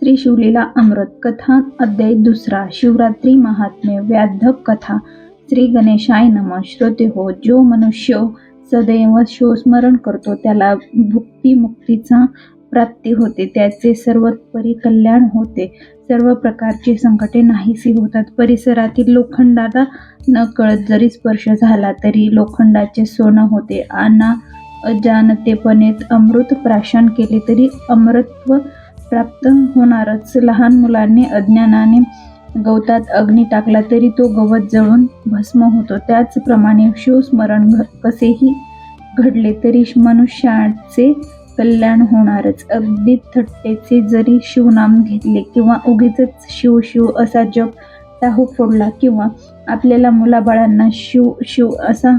श्री शिवलीला अमृत कथा अध्याय दुसरा शिवरात्री महात्म्य व्याधक कथा श्री गणेशाय नम श्रोते हो जो मनुष्य सदैव शिवस्मरण करतो त्याला भुक्ती मुक्तीचा प्राप्ती होते त्याचे सर्वोत्परी कल्याण होते. सर्व प्रकारची संकटे नाहीसी होतात. परिसरातील लोखंडाला न कळत जरी स्पर्श झाला तरी लोखंडाचे सोनं होते. अना अजानतेपणे अमृत प्राशन केले तरी अमृत्व प्राप्त होणारच. लहान मुलांनी अज्ञानाने गवतात अग्नी टाकला तरी तो गवत जळून भस्म होतो. त्याचप्रमाणे शिवस्मरण घ- कसेही घडले तरी मनुष्याचे कल्याण होणारच. अगदी थट्टेचे जरी शिवनाम घेतले किंवा उगीच शिव शिव असा जप टाहू फोडला किंवा आपल्याला मुलाबाळांना शिव शिव असा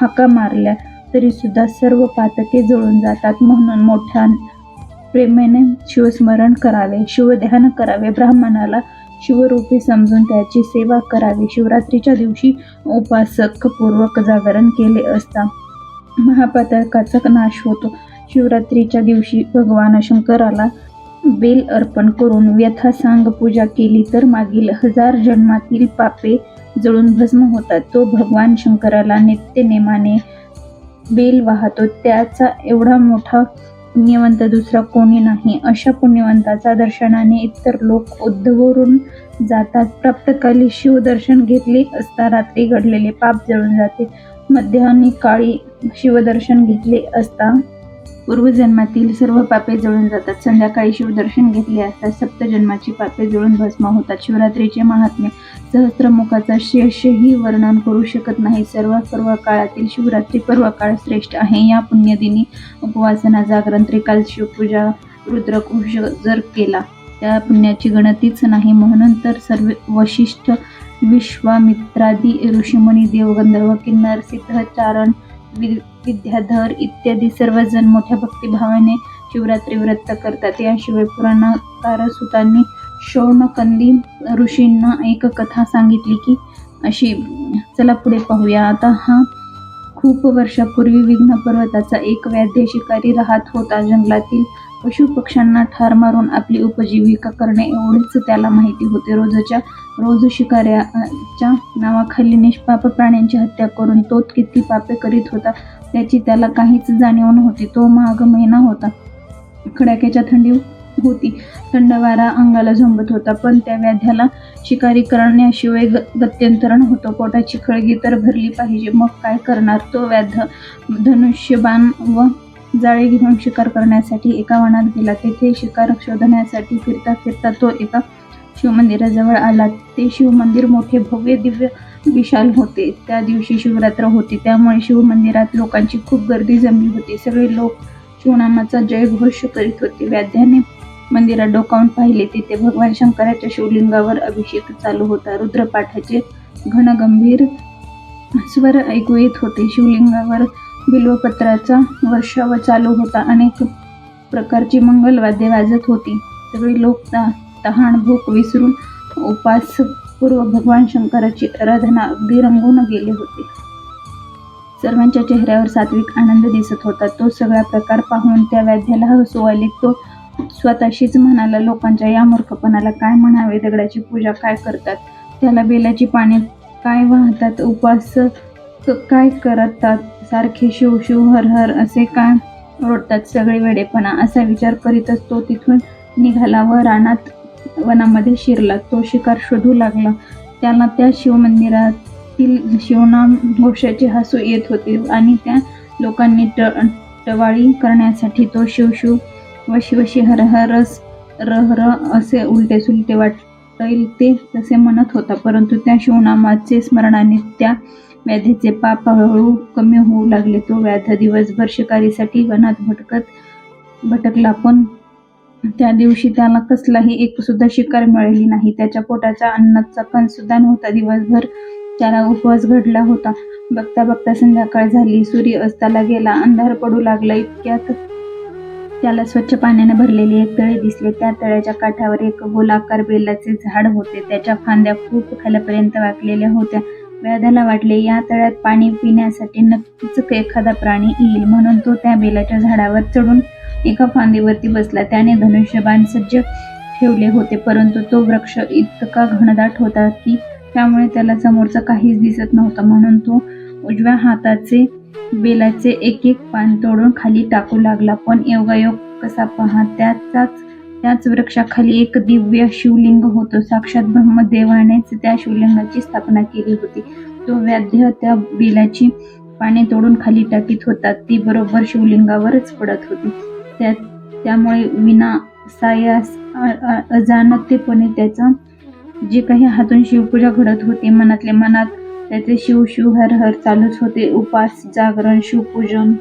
हाका मारल्या तरी सुद्धा सर्व पातके जळून जातात. म्हणून मोठ्या प्रेमेने शिवस्मरण करावे शिवध्यान करावे ब्राह्मणाला शिवरूपी समजून त्याची सेवा करावी. शिवरात्रीच्या दिवशी उपासकपूर्वक जागरण केले असता महापातकाचा नाश होतो. शिवरात्रीच्या दिवशी भगवान शंकराला बेल अर्पण करून व्यथासांग पूजा केली तर मागील हजार जन्मातील पापे जळून भस्म होतात. तो भगवान शंकराला नित्यनेमाने बेल वाहतो. त्याचा एवढा मोठा पुण्यवंत दुसरा कोणी नाही. अशा पुण्यवंताचा दर्शनाने इतर लोक उद्धवरून जातात. प्राप्तकाली शिवदर्शन घेतले असता रात्री घडलेले पाप जळून जाते. मध्यान्ही काळी शिवदर्शन घेतले असता पूर्वजन्मातील सर्व पापे जळून जातात. संध्याकाळी शिवदर्शन घेतले असता सप्तजन्माची पापे जळून भस्म होतात. शिवरात्रीचे महात्म्य सहस्रमुखाचा शेषही वर्णन करू शकत नाही. सर्व पर्व काळातील शिवरात्री पर्व काळ श्रेष्ठ आहे. या पुण्यदिनी उपवासना जागरण त्रिकाल शिवपूजा रुद्रकुश जर केला त्या पुण्याची गणतीच नाही. म्हणून तर सर्व वशिष्ठ विश्वामित्रादी ऋषीमुनी देवगंधर्व किन्नर सिद्धचारण वि विद्याधर इत्यादी सर्वजण मोठ्या भक्तिभावाने शिवरात्री व्रत करतात. याशिवाय पुराणकार सुतांनी शौनकंदी ऋषींना एक कथा सांगितली की अशी चला पुढे पाहूया. आता हा खूप वर्षापूर्वी विघ्न पर्वताचा एक व्याध्य शिकारी राहत होता. जंगलातील पशु पक्ष्यांना ठार मारून आपली उपजीविका करणे एवढेच त्याला माहिती होते. रोजच्या रोज शिकाऱ्याच्या नावाखाली निष्पाप प्राण्यांची हत्या करून तो किती पापे करीत होता त्याची त्याला काहीच जाणीव नव्हती. तो माघ महिना होता. खडाक्याच्या थंडी होती. थंड वारा अंगाला झोंबत होता पण त्या व्याध्याला शिकारी करण्याशिवाय ग गत्यंतर नव्हतं पोटाची खळगी तर भरली पाहिजे. मग काय करणार? तो व्याध धनुष्यबाण व जाळे घेऊन शिकार करण्यासाठी एका वनात गेला. तेथे शिकार शोधण्यासाठी फिरता फिरता तो एका शिवमंदिराजवळ आला. ते शिवमंदिर मोठे भव्य दिव्य विशाल होते. त्या दिवशी शिवरात्र होती. त्यामुळे शिवमंदिरात लोकांची खूप गर्दी जमली होती. सगळे लोक शिवनामाचा जयघोष करीत होते. व्याध्याने मंदिरात डोकावून पाहिले तिथे भगवान शंकराच्या शिवलिंगावर अभिषेक चालू होता. रुद्रपाठाचे घनगंभीर स्वर ऐकू येत होते. शिवलिंगावर बिल्वपत्राचा वर्षाव चालू होता. अनेक प्रकारची मंगलवाद्ये वाजत होती. सगळे लोक ता तहान भूक विसरून उपासपूर्व भगवान शंकराची आराधना अगदी रंगून गेले होते. सर्वांच्या चेहऱ्यावर सात्विक आनंद दिसत होता. तो सगळा प्रकार पाहून त्या व्याध्याला हसू आले. तो स्वतःशीच म्हणाला लोकांच्या या मूर्खपणाला काय म्हणावे? दगडाची पूजा काय करतात? त्याला बेलाची पाने काय वाहतात? उपास काय करतात? सारखे शिव शिव हर हर असे काय रोडतात सगळे वेडेपणा? असा विचार करीतच तो तिथून निघाला व रानात वनामध्ये शिरला. तो शिकार शोधू लागला. त्याला त्या शिवमंदिरातील शिवनाम घोषाचे हसू येत होते आणि त्या लोकांनी ट टवाळी करण्यासाठी तो शिव वशी वशी शिवशी हर हरस असे उलटे सुलटे वाटेल ते तसे म्हणत होता. परंतु त्या शिवनामाचे स्मरणाने त्या व्याधीचे पाप हळूहळू कमी होऊ लागले. तो व्याध दिवसभर शिकारीसाठी वनात भटकत भटकला. पण त्या दिवशी त्याला कसलाही एक सुद्धा शिकार मिळाली नाही. त्याच्या पोटाच्या अन्नाचा कण सुद्धा नव्हता. दिवसभर त्याला उपवास घडला होता. बघता बघता संध्याकाळ झाली. सूर्य अस्ताला गेला. अंधार पडू लागला. इतक्यात त्याला स्वच्छ पाण्याने भरलेले एक तळे दिसले. त्या तळ्याच्या काठावर एक गोलाकार बेलाचे झाड होते. त्याच्या फांद्या खूप खाल्यापर्यंत वाकलेल्या होत्या. व्याधाला वाटले या तळ्यात पाणी पिण्यासाठी नक्कीच एखादा प्राणी येईल. म्हणून तो त्या बेलाच्या झाडावर चढून एका फांदीवरती बसला. त्याने धनुष्यबाण सज्ज ठेवले होते परंतु तो वृक्ष इतका घनदाट होता की त्यामुळे त्याला समोरचा काहीच दिसत नव्हता. म्हणून तो उजव्या हाताचे बेलाचे एक एक पान तोडून खाली टाकू लागला. पण योगायोग कसा पहा त्याचाच त्याच वृक्षाखाली एक दिव्य शिवलिंग होतं. साक्षात ब्रह्मदेवानेच त्या शिवलिंगाची स्थापना केली होती. तो व्याध्य त्या बेलाची पाने तोडून खाली टाकीत होता. ती बरोबर शिवलिंगावरच पडत होती. त्या त्यामुळे विना सायास अ- अजाणतेपणे त्याचा जे काही हातून शिवपूजा घडत होती मनातले मनात त्याचे शिव शिव हर हर चालूच होते. उपास जागरण शिवपूजन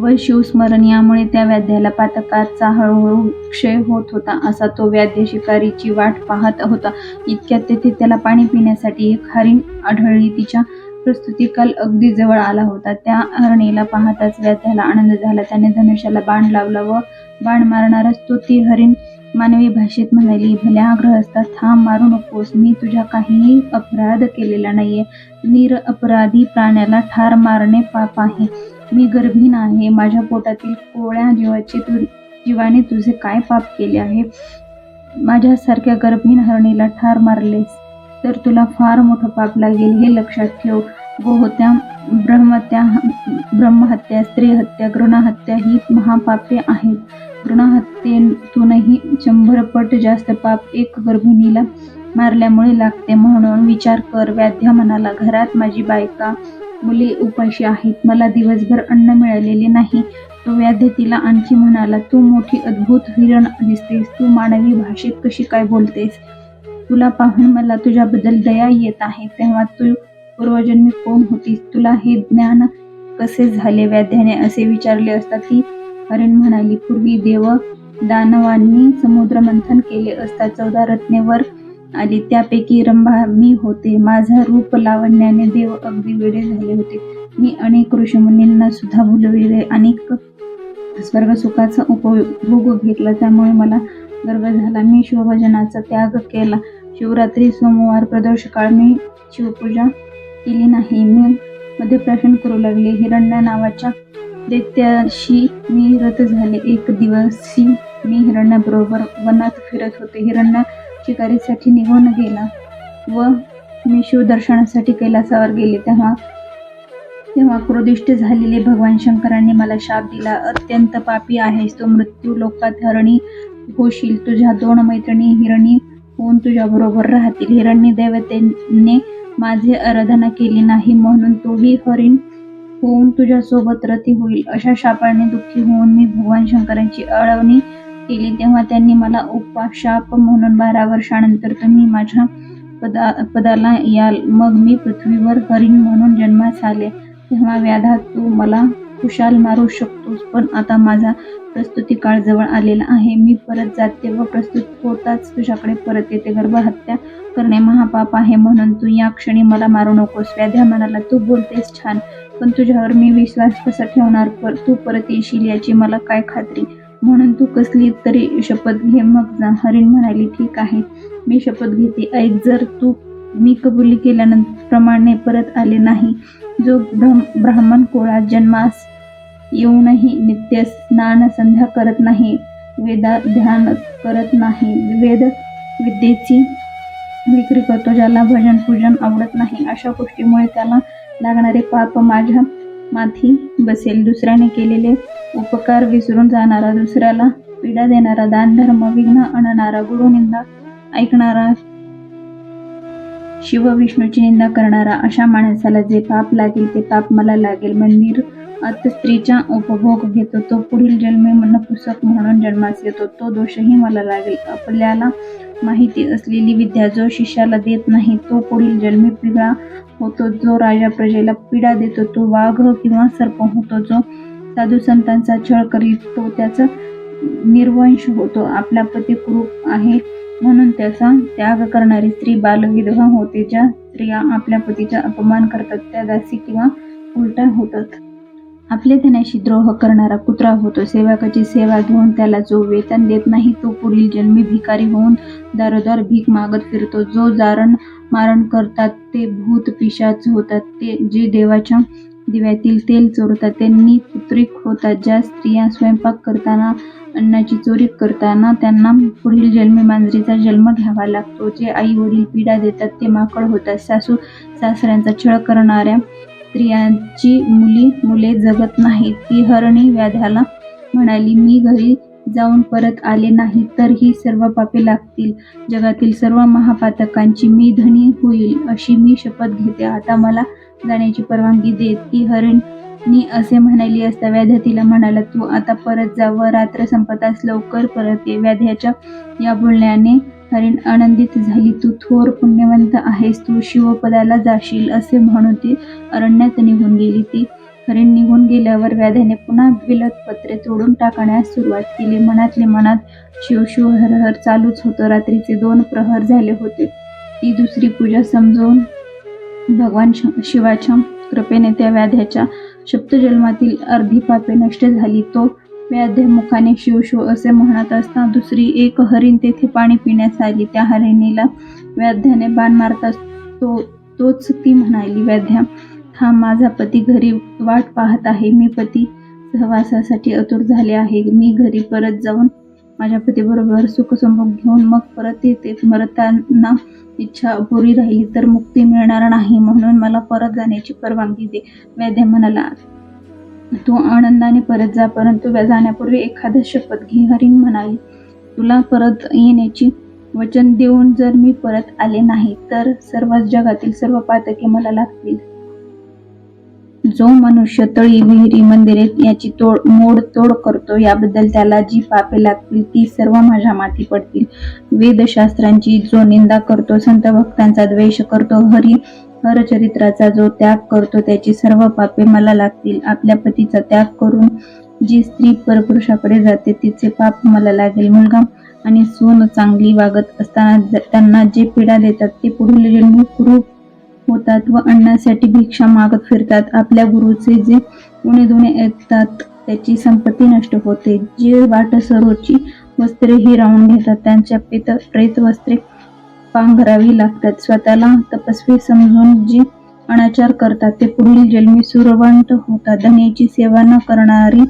व शिवस्मरण यामुळे त्या व्याध्याला पातकाचा हळूहळू क्षय होत होता. असा तो व्याध्य शिकारीची वाट पाहत होता. इतक्यात तेथे त्याला पाणी पिण्यासाठी एक हरिण आढळली. तिच्या प्रस्तुतीकाल अगदी जवळ आला होता. त्या हरणीला पाहताच व्याध्याला आनंद झाला. त्याने धनुष्याला बाण लावला व बाण मारणारच तो ती हरिण मानवी भाषेत म्हणाली भल्या ग्रहस्था थांब मारू नकोस. मी तुझ्या काहीही अपराध केलेला नाहीये. निर अपराधी प्राण्याला ठार मारणे पाप आहे. मी गर्भीण आहे माझ्या पोटातील कोळ्या जीवाचे तु जीवाने तुझे काय पाप केले आहे? माझ्यासारख्या गर्भीण हरणीला ठार मारलेस तर तुला फार मोठं पाप लागेल. हे लक्षात ठेव. गोहत्या ब्रह्मत्या ब्रह्महत्या स्त्रीहत्या गृणहत्या ही महापापे आहेत. भ्रूणहत्येतूनही शंभरपट जास्त पाप एक गर्भिणीला मारल्यामुळे लागते म्हणून विचार कर व्याध्या म्हणाला घरात माझी बायका मुले उपाशी आहेत. मला दिवसभर अन्न मिळालेले नाही. तो व्याध्य तिला आणखी म्हणाला तू मोठी अद्भुत हिरण दिसतेस. तू मानवी भाषेत कशी काय बोलतेस? तुला पाहून मला तुझ्याबद्दल दया येत आहे. तेव्हा तू पूर्वजन्मी कोण होतीस? तुला हे ज्ञान कसे झाले? व्याध्याने असे विचारले असता ती हरिण म्हणाली पूर्वी देव दानवांनी समुद्र मंथन केले असता चौदा रत्नेवर आली. त्यापैकी रंभा मी होते. माझा रूप लावण्याने देव अगदी वेडे झाले होते. मी अनेक ऋषीमुनींना सुद्धा भुलविले. अनेक स्वर्ग सुखाचा उपभोग घेतला. त्यामुळे मला गर्व झाला. मी शिवभजनाचा त्याग केला. शिवरात्री सोमवार प्रदोष काळ मी शिवपूजा केली नाही. मी मध्ये प्रश्न करू लागले. हिरण्या नावाच्या दैत्याशी मी रथ झाले. एक दिवशी मी हिरण्याबरोबर वनात फिरत होते. हिरण्या शिकारीसाठी निघून गेला व मी शिवदर्शनासाठी कैलासावर गेले. तेव्हा तेव्हा क्रोधिष्ट झालेले भगवान शंकरांनी मला शाप दिला. अत्यंत पापी आहेस तो. मृत्यू लोकात हरणी होशील. तुझ्या दोन मैत्रिणी हिरणी होऊन तुझ्याबरोबर राहतील. हिरण्य देवतेने माझे आराधना केली नाही म्हणून तोही हरिण होऊन तुझ्यासोबत रती होईल. अशा शापाने दुःखी होऊन मी भगवान शंकरांची अळवणी केली. तेव्हा त्यांनी मला उपाशाप म्हणून बारा वर्षानंतर तुम्ही माझ्या पदा पदाला याल. मग मी पृथ्वीवर हरिण म्हणून जन्मास आले. तेव्हा व्याधा तू मला खुशाल मारू शकतोस पण आता माझा प्रस्तुती काळ जवळ आलेला आहे. मी परत जाते व प्रस्तुत होताच तुझ्याकडे परत येते. गर्भहत्या करणे महापाप आहे म्हणून तू या क्षणी मला मारू नकोस. व्याध्या म्हणाला तू बोलतेस छान. पण तुझ्यावर मी विश्वास कसा ठेवणार? पर तू परत येशील याची मला काय खात्री? म्हणून तू कसली तरी शपथ घे. मग जा. हरिण म्हणाली ठीक आहे. मी शपथ घेते. ऐक जर तू मी कबुली केल्यानंतर प्रमाणे परत आले नाही जो ब्रह्म ब्राह्मण कोळात जन्मास येऊनही नित्य स्नान संध्या करत नाही वेदा ध्यान करत नाही वेद विद्येची विक्री करतो ज्याला भजन पूजन आवडत नाही अशा गोष्टीमुळे त्याला लागणारे पाप माझ्या माथी बसेल. दुसऱ्याने केलेले उपकार विसरून जाणारा दुसऱ्याला पीडा देणारा दान धर्म विघ्न आणणारा गुरुनिंदा ऐकणारा शिव विष्णूची निंदा करणारा अशा माणसाला जे पाप लागेल ते पाप मला लागेल. मंदिर अत स्त्रीचा उपभोग घेतो. तो पुढील जन्मे नपुसक म्हणून जन्मास येतो. तो दोषही मला लागेल. आपल्याला माहिती असलेली विद्या जो शिष्याला देत नाही तो पुढील जन्मी पिढा होतो जो राजा प्रजेला पीडा देतो तो वाघ किंवा सर्प होतो जो साधू संतांचा छळ करीत तो त्याचा निर्वंश होतो. आपला पती कुरूप आहे म्हणून त्याचा त्याग करणारी स्त्री बालविधवा होते ज्या स्त्रिया आपल्या पतीचा अपमान करतात त्या दासी किंवा उलटा होतात. आपल्या धनाशी द्रोह करणारा कुत्रा होतो. सेवकाची सेवा घेऊन त्याला जो वेतन देत नाही तो पुढील जन्मी भिकारी होऊन दारोदार भीक मागत फिरतो. जो जारण मारण करतात ते भूत पिशाच होतात. ते जे देवाच्या दिव्यातील तेल चोरतात त्यांनी पुत्रिक होतात. ज्या स्त्रिया स्वयंपाक करताना अन्नाची चोरी करताना त्यांना पुढील जन्मी मांजरीचा जन्म घ्यावा लागतो. जे आई वडील पीडा देतात ते माकड होतात. सासू सासऱ्यांचा छळ करणाऱ्या स्त्रियांची मुली मुले जगत नाहीत. ती हरणी व्याध्याला म्हणाली मी घरी जाऊन परत आले नाही तर ही सर्व पापे लागतील. जगातील सर्व महापातकांची मी धनी होईल अशी मी शपथ घेते. आता मला जाण्याची परवानगी दे. ती हरिणी असे म्हणाली असता व्याध्या तिला म्हणाला तू आता परत जा. व रात्र संपतास लवकर परत ये. व्याध्याच्या या बोलण्याने हरिण आनंदित झाली. तू थोर पुण्यवंत आहेस. तू शिवपदाला जाशील असे म्हणून ती अरण्यात निघून गेली. ती हरिण निघून गेल्यावर व्याध्याने पुन्हा विलतपत्रे तोडून टाकण्यास सुरुवात केली. मनातले मनात शिव शिव हरहर चालूच होतं. रात्रीचे दोन प्रहर झाले होते. ती दुसरी पूजा समजवून भगवान श- शिवाच्या कृपेने त्या व्याध्याच्या सप्तजन्मातील अर्धी पापे नष्ट झाली. तो व्याध्या मुखाने शिव शिव असे म्हणत असता दुसरी एक हरिण तेथे पाणी पिण्यास आली. त्या हरिणीला व्याध्याने बाण मारता तो तोच ती म्हणाली व्याध्या हा माझा पती घरी वाट पाहत आहे. मी पती सहवासासाठी अतुर झाले आहे. मी घरी परत जाऊन माझ्या पतीबरोबर सुखसंभोग घेऊन मग परत येते. मरताना इच्छा अपुरी राहिली तर मुक्ती मिळणार नाही. म्हणून मला परत जाण्याची परवानगी दे. व्याध्या म्हणाला तू आनंदाने परत जा परंतु जाण्यापूर्वी एखादा शपथ घे. हरिण म्हणाली तुला परत येण्याची वचन देऊन जर मी परत आले नाही तर सर्वच जगातील सर्व पातके मला लागतील. जो मनुष्य तळी विहिरी मंदिरे याची तोड मोड तोड करतो याबद्दल त्याला जी पापे लागतील ती सर्व माझ्या माती पडतील. वेदशास्त्रांची जो निंदा करतो संत भक्तांचा द्वेष करतो हरी हरचरित्राचा जो त्याग करतो त्याची सर्व पापे मला लागतील. आपल्या पतीचा त्याग करून जी स्त्री परपुरुषाकडे जाते तिचे पाप मला लागेल. मुलगा आणि सून चांगली वागत असताना त्यांना जे पीडा देतात ते पुढील जन्मी कुरूप होतात व अन्नासाठी भिक्षा मागत फिरतात. आपल्या गुरुचे जे उणे दुणे ऐकतात त्याची संपत्ती नष्ट होते. जे वाट सरोची वस्त्रे हिरावून घेतात त्यांच्या प्रेत प्रेत वस्त्रे पांघरावी लागतात. स्वतःला तपस्वी समजून जी अनाचार करतात ते पुढील जन्मी सुरवंत होतात. धन्याची सेवा न करणारी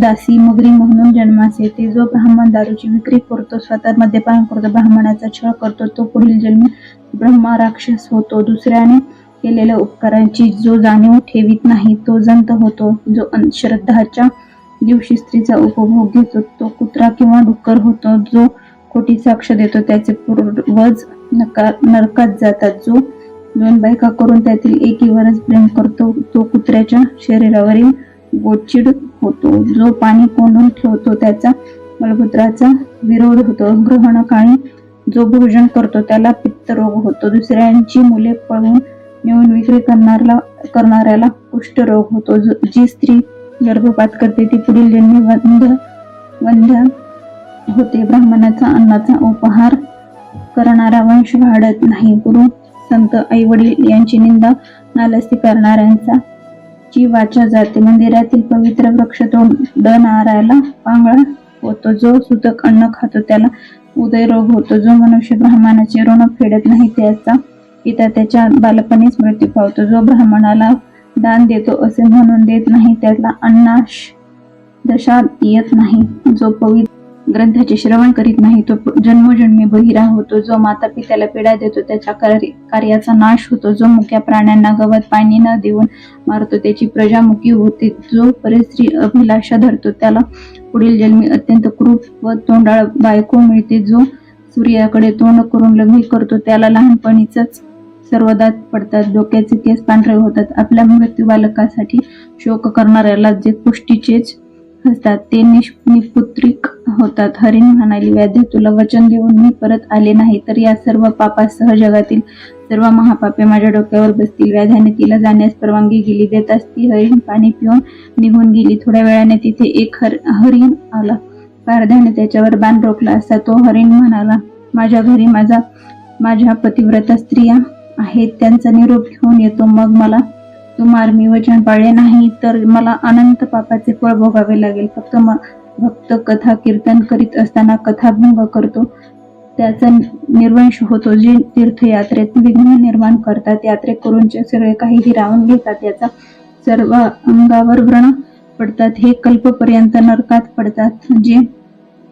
दासी मगरी म्हणून जन्मास येते. जो ब्राह्मण दारूची विक्री करतो स्वतः मद्यपान करतो ब्राह्मणाचा छळ करतो तो पुढील जन्मी ब्रह्मा राक्षस होतो. दुसऱ्याने केलेल्या उपकारांची जो जाणीव ठेवीत नाही तो जंत होतो. जो अंधश्रद्धाच्या दिवशी स्त्रीचा उपभोग घेतो तो कुत्रा किंवा डुक्कर होतो. जो खोटी साक्ष देतो त्याचे पूर्वज नका नरकात जातात जो. दोन बायका करून त्यातील एकीवरच प्रेम करतो तो कुत्र्याच्या शरीरावरील गोचिड होतो. जो पाणी कोंडून ठेवतो त्याचा मलमूत्राचा विरोध होतो. ग्रहणकाळी जो भोजन करतो त्याला पित्तरोग होतो. दुसऱ्यांची मुले पळून नेऊन विक्री करणाऱ्याला करणाऱ्याला कुष्ठरोग होतो. जो- जी स्त्री गर्भपात करते ती पुढील जन्मी वंध वंध्य होते. ब्राह्मणाचा अन्नाचा उपहार करणारा वंश वाढत नाही. गुरु संत आई वडील यांची निंदा नालस्ती करणाऱ्यांचा ची वाचा जाते. मंदिरातील पवित्र वृक्ष तोडणाऱ्याला पांगळा होतो. जो सुतक अन्न खातो त्याला उदयरोग होतो. जो मनुष्य ब्राह्मणाचे ऋण फेडत नाही त्याचा पिता त्याच्या बालपणीच मृत्यू पावतो. जो ब्राह्मणाला दान देतो असे म्हणून देत नाही त्याला अन्नाश दशा येत नाही. जो पवित्र ग्रंथाचे श्रवण करीत नाही तो जन्मोजन्मी बहिरा होतो जो माता पित्याला पिढा देतो त्याच्या कार्याचा नाश होतो जो मुक्या प्राण्यांना गवत पाणी न देऊन मारतो त्याची प्रजामुखी होते जो परिस्त्री अभिलाषा धरतो त्याला पुढील जन्मी अत्यंत क्रूप व तोंडाळ बायको मिळते जो सूर्याकडे तोंड करून लग्न करतो त्याला लहानपणीच सर्वदा पडतात डोक्याचे केस पांढरे होतात आपल्या मृत्यू बालकासाठी शोक करणाऱ्याला जे पुष्टीचेच असतात ते निष निपुत्रिक होतात. हरिण म्हणाली व्याध्या तुला वचन देऊन मी परत आले नाही तर या सर्व पापासह जगातील सर्व महापापे माझ्या डोक्यावर बसतील. व्याध्याने तिला जाण्यास परवानगी गेली. देताच ती हरिण पाणी पिऊन निघून गेली. थोड्या वेळाने तिथे एक हर हरिण आला. पारध्याने त्याच्यावर बाण रोखला असता तो हरिण म्हणाला माझ्या घरी माझा माझ्या पतिव्रता स्त्रिया आहेत. त्यांचा निरोप घेऊन येतो. मग मला तुम्हार मी वचन पाळले नाही तर मला अनंत पापाचे फळ भोगावे लागेल. फक्त भक्त कथा कीर्तन करीत असताना कथाभंग करतो. त्याचा निर्वंश होतो. जे तीर्थयात्रेत विघ्न निर्माण करतात यात्रेकरूंचे सगळे काही हिरावून घेतात याचा सर्व अंगावर व्रण पडतात. हे कल्पपर्यंत नरकात पडतात. जे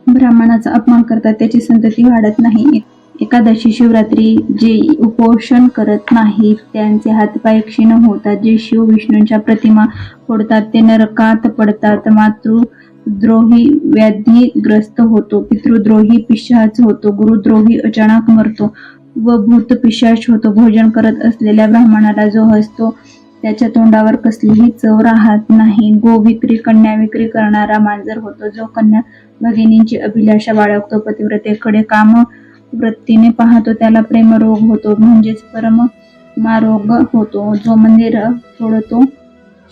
ब्राह्मणाचा अपमान करतात त्याची संतती वाढत नाही. एकादशी शिवरात्री जे उपोषण करत नाहीत त्यांचे हातपाय क्षीण होतात. जे शिव विष्णूंच्या प्रतिमा फोडतात ते नरकात पडतात. मातृ मातृद्रोही व्याधीग्रस्त होतो पितृद्रोही पिशाच होतो गुरुद्रोही अचानक मरतो व भूत पिशाच होतो. भोजन करत असलेल्या ब्राह्मणाला जो हसतो त्याच्या तोंडावर कसलीही चव राहत नाही. गो विक्री कन्या विक्री करणारा मांजर होतो. जो कन्या भगिनींची अभिलाषा बाळगतो पतिव्रतेकडे काम वृत्तीने पाहतो त्याला प्रेमरोग होतो म्हणजेच परम मारोग होतो. जो मंदिर सोडतो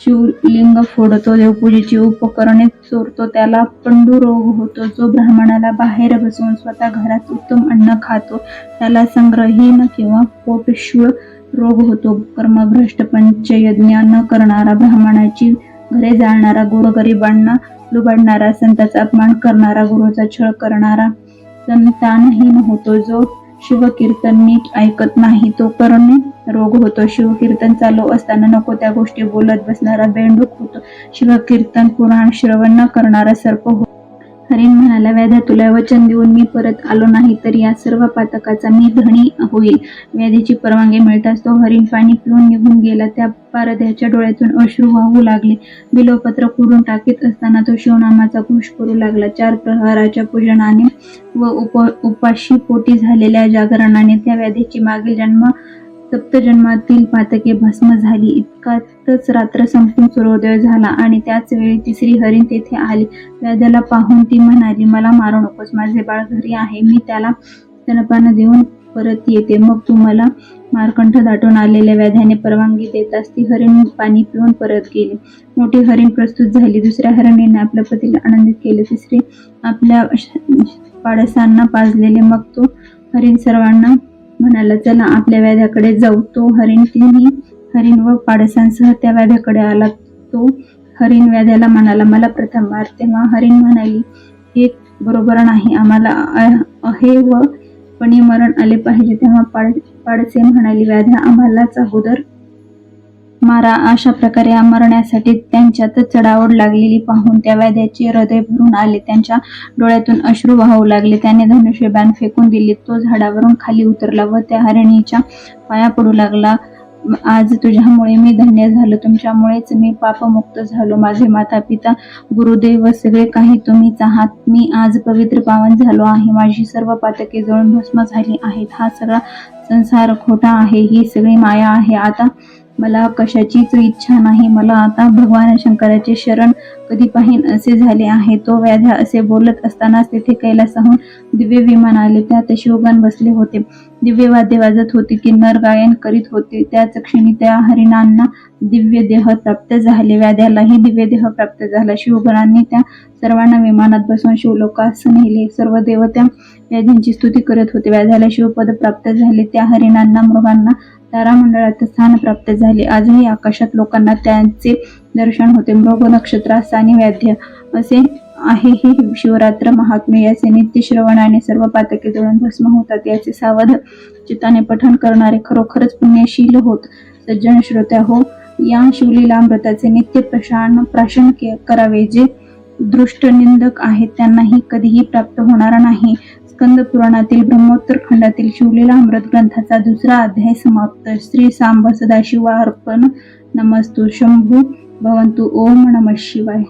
शिवलिंग फोडतो देवपूजेची उपकरणे चोरतो त्याला पंडुरोग होतो. जो ब्राह्मणाला बाहेर बसवून स्वतः घरात उत्तम अन्न खातो त्याला संग्रहीन किंवा पोटशूळ रोग होतो. कर्मभ्रष्ट पंचयज्ञ न करणारा ब्राह्मणाची घरे जाळणारा गोरगरिबांना लुबाडणारा संताचा अपमान करणारा गुरुचा छळ करणारा संतानहीन होतो. जो शिवकीर्तन नीट ऐकत नाही तो करणे रोग होतो. शिवकीर्तन चालू असताना नको त्या गोष्टी बोलत बसणारा बेंडूक होतो. शिवकीर्तन पुराण श्रवण न करणारा सर्प होतो. हरिण म्हणाला व्याध्या तुला वचन देऊन मी परत आलो नाही तर या सर्व पातकाचा मी धणी होईल. व्याधीची परवानगी मिळताच तो हरिण पाणी पिऊन निघून गेला. त्या पारध्याच्या डोळ्यातून अश्रू वाहू लागले. बिलोपत्र कुरून टाकीत असताना तो शिवनामाचा घोष करू लागला. चार प्रहाराच्या पूजनाने व उप उपाशी पोटी झालेल्या जागरणाने त्या व्याधीची मागील जन्म सप्तजन्मातील पातके भस्म झाली. इतकातच रात्र संपून सूर्योदय झाला आणि त्याच वेळी तिसरी हरिण तेथे आली. व्याध्याला पाहून ती म्हणाली मला मारू नकोस माझे बाळ घरी आहे. मी त्याला स्तनपान देऊन परत येते. मग तू मला मारकंठ दाटून आलेल्या व्याध्याने परवानगी देताच ती हरिण पाणी पिऊन परत गेली. मोठी हरिण प्रस्तुत झाली. दुसऱ्या हरिणीने आपल्या पतीला आनंदित केले. तिसरी आपल्या पाडसांना पाजलेले. मग तो हरिण सर्वांना म्हणाला चला आपल्या व्याध्याकडे जाऊ. तो हरिण तिन्ही हरिण व पाडसांसह त्या व्याध्याकडे आला. तो हरिण व्याध्याला म्हणाला मला प्रथम मार. तेव्हा हरिण म्हणाली हे बरोबर नाही. आम्हाला अहे व पणी मरण आले पाहिजे. तेव्हा पाड पाडसे म्हणाली व्याध्या आम्हालाच अगोदर मारा अशा प्रकारे मरण्यासाठी त्यांच्यात चढाओढ लागलेली पाहून त्या व्याध्याचे हृदय भरून आले. त्यांच्या डोळ्यातून अश्रू वाहू लागले. त्याने धनुष्य बॅन फेकून दिले. तो झाडावरून खाली उतरला व त्या हरिणीच्या पाया पडू लागला. आज तुझ्यामुळे मी धन्य झालो. तुमच्यामुळेच मी पापमुक्त झालो. माझे माता पिता गुरुदेव व सगळे काही तुम्हीच आहात मी आज पवित्र पावन झालो आहे. माझी सर्व पातके जळून भस्म झाली आहेत. हा सगळा संसार खोटा आहे. ही सगळी माया आहे. आता मला कशाचीच इच्छा नाही मला आता भगवान शंकराचे शरण कधी पाहिन असे झाले आहे. तो व्याध्या असे बोलत असतानाच तेथे कैलासाहून दिव्य विमान आले. त्यात शिवगण बसले होते. दिव्य वाद्य वाजत होते किन्नर गायन करीत होते. त्याच क्षणी त्या हरिणांना दिव्य देह प्राप्त झाले. व्याध्यालाही दिव्य देह प्राप्त झाला. शिवगणांनी त्या सर्वांना विमानात बसून शिवलोकास नेले. सर्व देवत्या व्याधींची स्तुती करत होते. व्याध्याला शिवपद प्राप्त झाले. त्या हरिणांना मृगांना तारामंडळात स्थान प्राप्त झाले. आजही आकाशात लोकांना त्यांचे दर्शन होते. मृग नक्षत्र आणि व्याध्य असे आहे. हे शिवरात्र महात्म्य याचे नित्य श्रवणाने सर्व पातके जळून भस्म होतात. याचे सावध चित्ताने पठण करणारे खरोखरच पुण्यशील होत सज्जन श्रोत्या हो या शिवलीलामृताचे नित्य प्रशान प्राशन करावे जे दृष्ट निंदक आहेत त्यांनाही कधीही प्राप्त होणार नाही. स्कंद पुराणातील ब्रह्मोत्तर खंडातील शिवलीला अमृत ग्रंथाचा दुसरा अध्याय समाप्त. श्री सांब सदाशिवार्पण नमस्तु शंभू. भवंतु ओम नमः शिवाय.